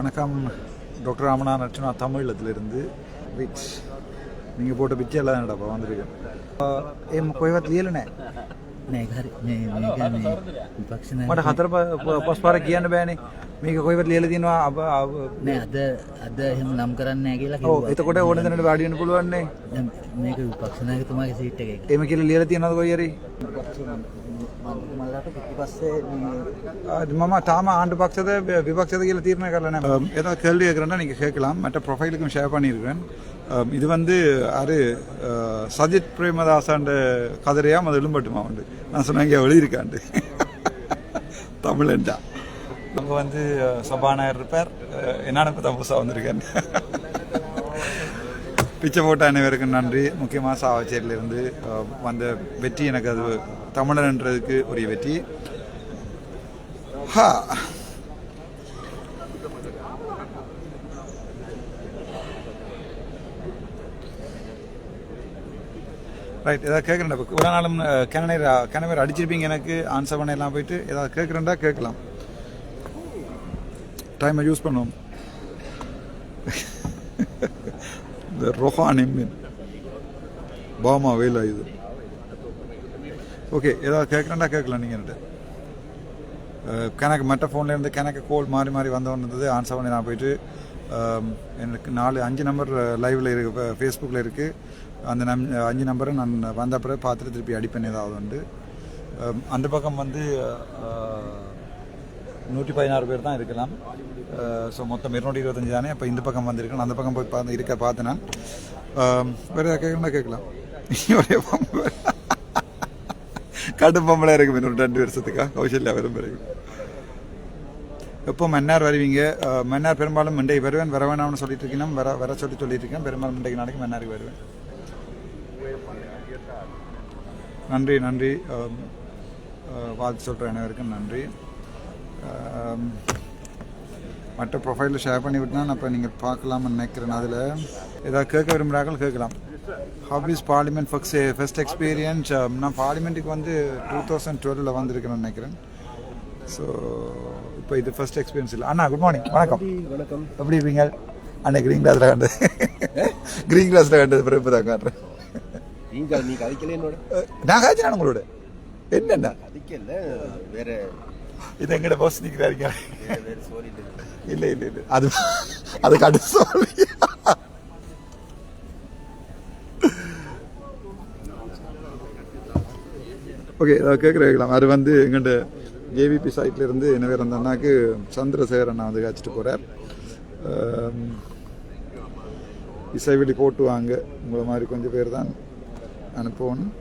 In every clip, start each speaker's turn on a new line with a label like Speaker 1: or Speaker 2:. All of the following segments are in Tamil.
Speaker 1: வணக்கம் டாக்டர் ராமநாதன் அர்ச்சனா தமிழத்திலிருந்து விச் நீங்கள் போட்ட பிச்சை எல்லாம் என்னடாப்பா வந்திருக்கேன் ஏ කොයිවත් ලියල නෑ
Speaker 2: නෑ හරි මේ මේක මේ විපක්ෂ
Speaker 1: මට හතර පස් පාර කියන්න බෑනේ මේක කොයිවත් ලියල තිනවා අප
Speaker 2: නෑ අද අද එහෙම නම් කරන්න නෑ කියලා
Speaker 1: ඕ
Speaker 2: කිව්වා.
Speaker 1: එතකොට ඕන දෙනට වාඩියන්න පුළුවන්නේ
Speaker 2: දැන් මේක විපක්ෂ නායකතුමාගේ සීට් එක
Speaker 1: එම කියල ලියල තියෙනද කොයිරි
Speaker 2: මල්ලට පිටිපස්සේ මේ
Speaker 1: මම තාම ஆண்டு විපක්ෂද කියලා தீர்மானம் කරලා නැහැ. ஏதாவது கேள்வி கேட்குறேன்னா நீங்கள் கேட்கலாம் மற்ற ப்ரொஃபைலுக்கும் ஷேர் பண்ணியிருக்கிறேன் இது வந்து அரு சஜித் பிரேமதாசாண்ட கதிரையாக அது எழும்பட்டுமா உண்டு நான் சொன்னேன் இங்கே எழுதியிருக்காண்டு தமிழன்டா நம்ம வந்து சபாநாயகர் இருப்பார் என்னன்னு பார்த்தா புதுசாக வந்திருக்கேன் பிச்சை போட்ட அனைவருக்கும் நன்றி. முக்கியமாக சாவச்சேரியிலிருந்து வந்த வெற்றி எனக்கு அது தமிழன்றதுக்கு உரிய வெற்றி. ஹா. ரைட் ஏதாவது கேட்குறேன்டா இப்போ இவ்வளோ நாளும் கிணநீர் கிணவர் அடிச்சிருப்பீங்க எனக்கு ஆன்சர் பண்ண எல்லாம் போயிட்டு ஏதாவது கேட்குறேன்டா கேட்கலாம். டைமை யூஸ் பண்ணுவோம். இந்த ரொஹானி மின் பாமா வெயில் இது. ஓகே ஏதாவது கேட்குறேன்டா கேட்கலாம் நீங்கள் என்கிட்ட. Uh, கணக்கு மற்ற ஃபோன்லேருந்து கணக்கு கோல் மாறி மாறி வந்தவன் இருந்தது ஆன்சர் பண்ணி நான் போயிட்டு um, எனக்கு நாலு அஞ்சு நம்பர் uh, லைவில் இருக்கு ஃபேஸ்புக்கில் இருக்குது அந்த நம் அஞ்சு நம்பரை நான் வந்த பிறகு பார்த்துட்டு திருப்பி அடிப்பேன் ஏதாவது உண்டு. Um, அந்த பக்கம் வந்து uh, நூற்றி பதினாறு பேர் தான் இருக்கலாம். ஸோ மொத்தம் இருநூற்றி இருபத்தஞ்சு தானே? அப்போ இந்த பக்கம் வந்திருக்கணும் அந்த பக்கம் போய் பார்த்து இருக்க பார்த்தேன்னா வேறு ஏதாவது கேட்கணும்னா கேட்கலாம். ஒரே பொம்பளை. கடும் பொம்பளை இருக்கும் இன்னொரு ரெண்டு வருஷத்துக்கா? கௌசல்யா வெறும் பிறகு. எப்போ மன்னார் வருவீங்க? மன்னார் பெரும்பாலும் மண்டைக்கு வருவேன் வர வேணாம்னு சொல்லிட்டு இருக்கேன் வர வர சொல்லி சொல்லிட்டு இருக்கேன். பெரும்பாலும் மண்டைக்கு நாளைக்கு மன்னாருக்கு வருவேன். நன்றி நன்றி. வாழ்த்து சொல்கிற அனைவருக்கும் நன்றி. மற்ற ப்ரொஃபைலில் ஷேர் பண்ணி விட்டுனா அப்போ நீங்கள் பார்க்கலாம்னு நினைக்கிறேன். அதில் ஏதாவது கேட்க விரும்புகிறார்கள் கேட்கலாம். Hobbies parliament first first experience நான் பார்லிமெண்ட்டுக்கு வந்து டூ தௌசண்ட் டுவெலில் வந்திருக்கிறேன்னு நினைக்கிறேன். ஸோ இப்போ இது ஃபர்ஸ்ட் எக்ஸ்பீரியன்ஸ் இல்லை. அண்ணா குட் மார்னிங் வணக்கம்.
Speaker 3: வணக்கம்.
Speaker 1: எப்படி இருப்பீங்க அண்ணா க்ரீன் கிளாஸில் கண்டது க்ரீன் கிளாஸில் கண்டது பிறகு இப்போ தான் காட்டுறேன்.
Speaker 3: நீங்க நீ கதைக்கல என்னோட.
Speaker 1: நான் காய்ச்சினா உங்களோட? என்னண்ணா?
Speaker 3: கதைக்கல வேற
Speaker 1: இது எங்கட பாஸ் நிற்கிறாருங்க
Speaker 3: வேற வேற சோரி
Speaker 1: இல்லை இல்லை இல்லை. அது அதுக்கு அடுத்து சொல்லி ஓகே கேட்குறேன் அது வந்து எங்கள்கிட்ட ஜேவிபி சைட்ல இருந்து என்ன வேறு அந்த அண்ணாக்கு சந்திரசேகர் அண்ணா வந்து காய்ச்சிட்டு போகிறார் இசைவெளி போட்டு வாங்க உங்களை மாதிரி கொஞ்சம் பேர் தான் அனுப்பணும்.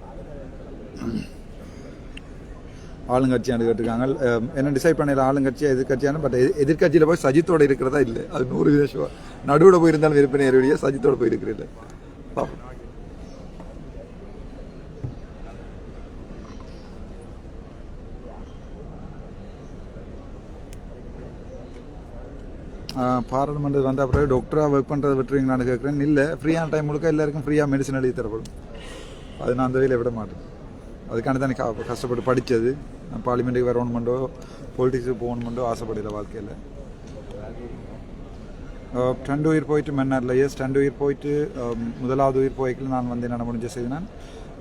Speaker 1: ஆளுங்கட்சியானு கேட்டிருக்காங்க. என்ன டிசைட் பண்ணல ஆளுங்கட்சியா எதிர்கட்சியான பட் எதிர்கட்சியில் போய் சஜித்தோட இருக்கிறதா இல்லை. அது நூறு வீத நடுவில் போயிருந்தாலும் விருப்பம் நேரடியாக சஜித்தோட போயிருக்கிறது பார்ப்போம் பாராளுமன்றம் வந்த அப்புறம் டாக்டராக ஒர்க் பண்ணுறதை விட்டுருவீங்களான்னு கேட்குறேன். இல்லை ஃப்ரீயான டைம் முழுக்க எல்லாருக்கும் ஃப்ரீயாக மெடிசன் எழுதி தரப்படும். அது நான் அந்த வேலையை விட மாட்டேன். அதுக்காண்டி தான் எனக்கு கஷ்டப்பட்டு படித்தது நான் பார்லிமெண்ட்டுக்கு வரணுமெண்டோ பொலிட்டிக்ஸுக்கு போகணுமெண்டோ ஆசைப்படல வாழ்க்கையில். ரெண்டு உயிர் போயிட்டு மென்னர்ல. எஸ் ரெண்டு உயிர் போயிட்டு முதலாவது உயிர் போய்க்கல நான் வந்து என்ன முடிஞ்ச செய்து நான்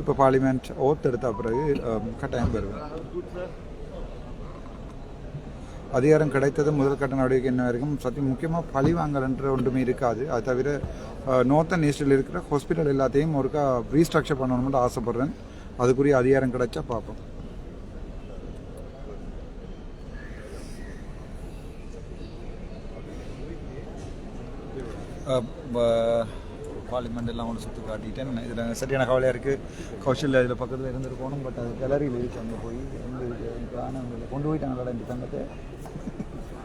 Speaker 1: இப்போ பார்லிமெண்ட் ஓத் எடுத்த பிறகு கட்டாயம் வருவேன் அதிகாரம் கிடைத்தது முதல் கட்ட நடவடிக்கை என்ன வரைக்கும் சத்தியம் முக்கியமாக பழி வாங்கலன்ற ஒன்றுமே இருக்காது. அது தவிர நோர்த்தன் ஈஸ்டில் இருக்கிற ஹாஸ்பிட்டல் எல்லாத்தையும் ஒருக்கா ரீஸ்ட்ரக்சர் பண்ணணும்னு ஆசைப்பட்றேன். அதுக்குரிய அதிகாரம் கிடைச்சா பார்ப்போம். பார்லிமெண்ட் எல்லாம் ஒன்று சுற்றி காட்டிட்டேன். இதில் சரியான கவலையாக இருக்குது கௌஷல் இதில் பக்கத்தில் இருந்துட்டு போகணும் பட் அது கிளறியில் இருக்கு அங்கே போய் வந்து காணாமல் கொண்டு போயிட்டாங்களா இந்த தங்கத்தை?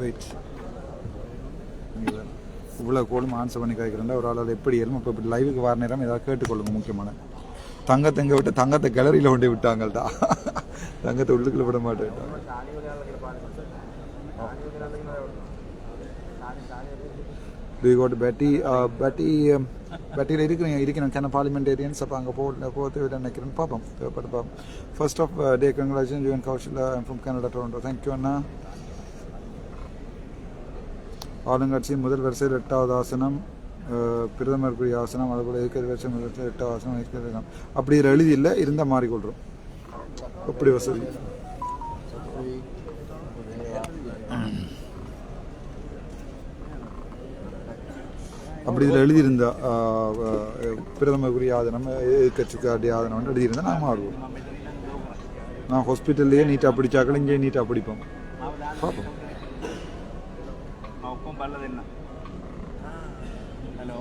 Speaker 1: வெயிட் இவ்வளோ கோலும் ஆன்சர் பண்ணி கேட்குறேன் ஒரு ஆளால் எப்படி ஏறும் இப்போ இப்படி லைவுக்கு வர நேரம் ஏதாவது கேட்டுக்கொள்ளுங்க முக்கியமான. தங்கத்தை இங்கே விட்டு தங்கத்தை கேலரியில் கொண்டு விட்டாங்கள்டா. தங்கத்தை உள்ளுக்குள்ள விட மாட்டேன் டு கோட் பேட்டி பேட்டி பேட்டியில் இருக்கிறீங்க இருக்கிறேன் கேன பார்லிமெண்டேரியன்ஸ் அப்போ அங்கே போ போகிறது நினைக்கிறேன். பார்ப்போம் தேவைப்பட்டு பார்ப்போம். First of day congratulation June Kaushal from Canada Toronto thank you அண்ணா. ஆளுங்கட்சியின் முதல் வரிசையில் எட்டாவது ஆசனம் அஹ், பிரதமருக்குரிய ஆசனம் அதுபோல் இருக்கிற வருஷம் முதல் வரிசையில் எட்டாவது ஆசனம் இருக்கிறது ஆசனம். அப்படி இதில் எழுதி இல்லை இருந்தால் மாறிக்கொள்கிறோம் அப்படி வசதி? அப்படி இதில் எழுதியிருந்தா அஹ், அஹ், பிரதமருக்குரிய ஆதனம் எதிர்கட்சிக்காரிய ஆதனம் எழுதியிருந்தா நான் மாறுவோம். நான் ஹாஸ்பிட்டல்லையே நீட்டாக பிடிச்சாக்கள் இங்கேயே நீட்டாக பிடிப்போம். பார்ப்போம்.
Speaker 4: ഒപ്പം പല്ലതെന്ന ഹലോ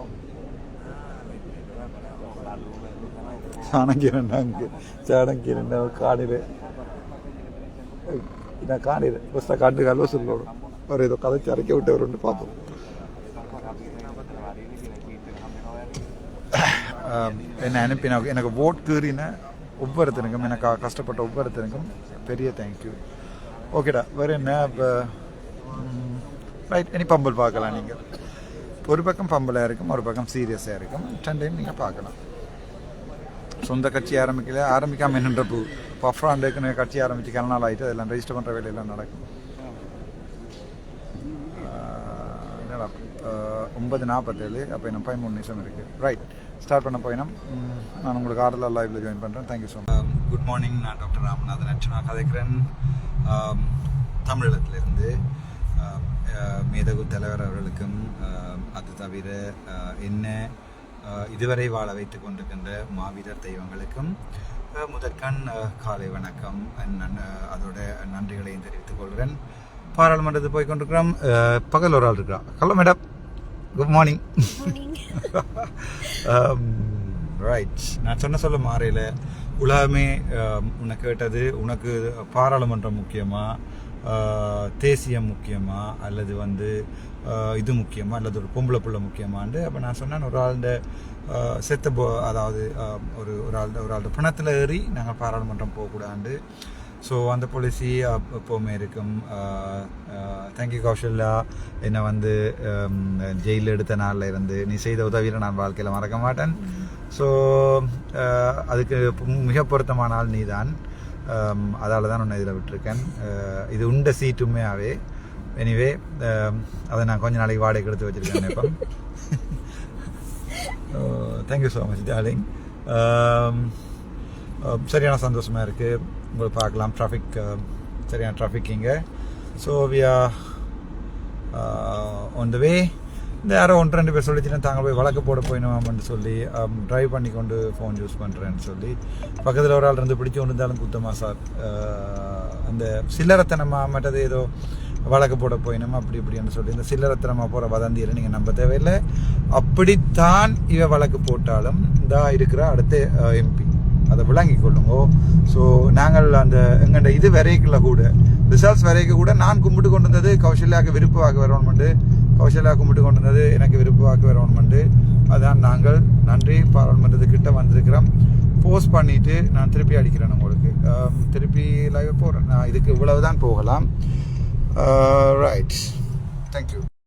Speaker 1: சாணக்கியன் அங்கே சாணக்கியன் காணில் நான் காணில் ஃபஸ்ட்டாக காட்டு கல்வ சொல்லணும் ஒரு ஏதோ கதைச்சு அரைக்க விட்டவருன்னு பார்ப்போம் ஆம், என்னை அனுப்பின எனக்கு ஓட் கீறின ஒவ்வொருத்தனுக்கும் எனக்கு கஷ்டப்பட்ட ஒவ்வொருத்தனுக்கும் பெரிய தேங்க்யூ ஓகேடா வேறு என்ன இப்போ ரைட் இனி பம்பல் பார்க்கலாம் நீங்கள் ஒரு பக்கம் பம்பலாக இருக்கும் ஒரு பக்கம் சீரியஸாக இருக்கும். ரெண்டையும் நீங்கள் பார்க்கலாம். சொந்த கட்சி ஆரம்பிக்கல ஆரம்பிக்காமல் என்னன்ற பூ பஃப்ராண்டுக்குன்னு கட்சி ஆரம்பித்து கல நாள் ஆகிட்டு அதெல்லாம் ரெஜிஸ்டர் பண்ணுற வேலையெல்லாம் நடக்கும். என்னடா? ஒன்பது நாற்பத்தேழு அப்போ இன்னும் பதிமூணு நிமிஷம் இருக்குது ரைட் ஸ்டார்ட் பண்ண போயினோம். நான் உங்களுக்கு ஆர்டர் லைவில் ஜாயின் பண்ணுறேன் thank you so much good morning நான் டாக்டர் ராமநாதன் அர்ச்சனா கதைக்கிறேன். ஆம், தமிழகத்திலிருந்து um, மேதகு தலைவர் அவர்களுக்கும் அது தவிர என்ன இதுவரை வாழ வைத்துக் கொண்டிருக்கின்ற மாவீரர் தெய்வங்களுக்கும் முதற்கண் காலை வணக்கம். அதோட நன்றிகளையும் தெரிவித்துக் கொள்கிறேன். பாராளுமன்றத்துக்கு போய் கொண்டிருக்கிறோம். பகல் ஒரு ஆள் இருக்கிறா hello madam. Good morning right நான் சொன்ன சொல்ல மாறையில் உலகமே உன்னை கேட்டது உனக்கு பாராளுமன்றம் முக்கியமா? uh, தேசியம் முக்கியமா? அல்லது வந்து இது முக்கியமா? அல்லது ஒரு பொம்பளை புள்ள முக்கியமான்னு அப்போ நான் சொன்னேன். ஒரு ஆளுடைய uh, செத்த போ அதாவது ஒரு ஒரு ஆள் ஒரு ஆளுடைய பிணத்தில் ஏறி நாங்கள் பாராளுமன்றம் போகக்கூடாது ஸோ அந்த பாலிசி எப்போவுமே இருக்கும். Thank you Kaushalya. என்னை வந்து ஜெயிலில் எடுத்த நாளில் இருந்து நீ செய்த உதவியில் நான் வாழ்க்கையில் மறக்க மாட்டேன். ஸோ அதுக்கு மிக பொருத்தமான ஆள் நீ தான் அதால் தான் உன்னை இதில் விட்டுருக்கேன். அஹ், இது உண்ட சீட்டுமையாகவே எனிவே அதை நான் கொஞ்ச நாளைக்கு வாடகைக்கு எடுத்து வச்சுருக்கேன் இப்போ தேங்க்யூ ஸோ மச் டார்லிங் சரியான சந்தோஷமாக இருக்குது உங்களை பார்க்கலாம். டிராஃபிக் சரியான டிராஃபிக் இங்கே. So we are on the way இந்த யாரோ ஒன்று ரெண்டு பேர் சொல்லிச்சுன்னா தாங்க போய் வழக்கு போட போயினோம்னு சொல்லி ட்ரைவ் பண்ணி கொண்டு ஃபோன் யூஸ் பண்ணுறேன்னு சொல்லி பக்கத்தில் ஒரு ஆள் இருந்து பிடிச்சி ஒன்று இருந்தாலும் குத்தமா சார். அந்த சில்லறத்தனமாக மற்றது ஏதோ வழக்கு போட போயினோம் அப்படி இப்படின்னு சொல்லி இந்த சில்லறத்தனமாக போகிற வதந்தியில் நீங்கள் நம்ப தேவையில்லை. அப்படித்தான் இவ வழக்கு போட்டாலும் தான் இருக்கிற அடுத்த எம்பி அதை விளங்கி கொள்ளுங்கோ. ஸோ நாங்கள் அந்த எங்கள்கிட்ட இது வரைக்கல கூட ரிசல்ட்ஸ் வரைக்கும் கூட நான் கும்பிட்டு கொண்டு வந்தது கௌசல்யாவுக்கு விருப்பமாக வரணும்னு வரணும்ண்டு கௌசல்யா கும்பிட்டு கொண்டு வந்தது எனக்கு விருப்பு வரணுமெண்டு வரணும்ண்டு அதான் நாங்கள் நன்றி. பாராளுமன்றத்துக்கிட்ட வந்திருக்கிறோம். போஸ்ட் பண்ணிட்டு நான் திருப்பி அடிக்கிறேன் உங்களுக்கு. திருப்பி லைவ் போகிறேன் நான் இதுக்கு இவ்வளவு தான் போகலாம் ரைட் தேங்க்யூ